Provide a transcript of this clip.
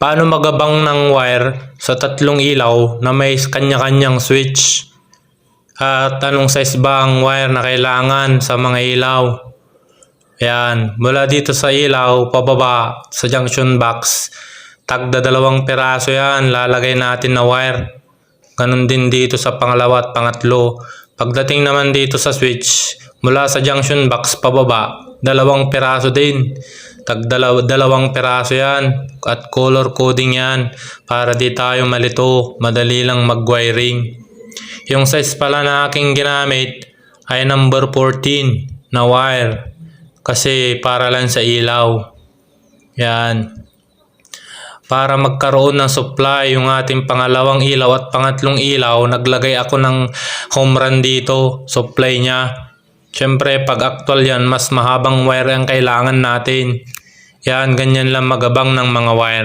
paano magabang ng wire sa tatlong ilaw na may kanya-kanyang switch? At anong size ba ang wire na kailangan sa mga ilaw? Ayan, mula dito sa ilaw, pababa sa junction box, tagda dalawang piraso yan, lalagay natin na wire. Ganon din dito sa pangalawa at pangatlo. Pagdating naman dito sa switch, mula sa junction box pababa, dalawang piraso din. Tag dalaw- dalawang piraso yan at color coding yan para di tayo malito, madali lang mag-wiring. Yung size pala na aking ginamit ay number 14 na wire kasi para lang sa ilaw. Yan. Para magkaroon ng supply yung ating pangalawang ilaw at pangatlong ilaw, naglagay ako ng home run dito, supply niya. Siyempre, pag actual yan, mas mahabang wire ang kailangan natin. Yan, ganyan lang magabang ng mga wire.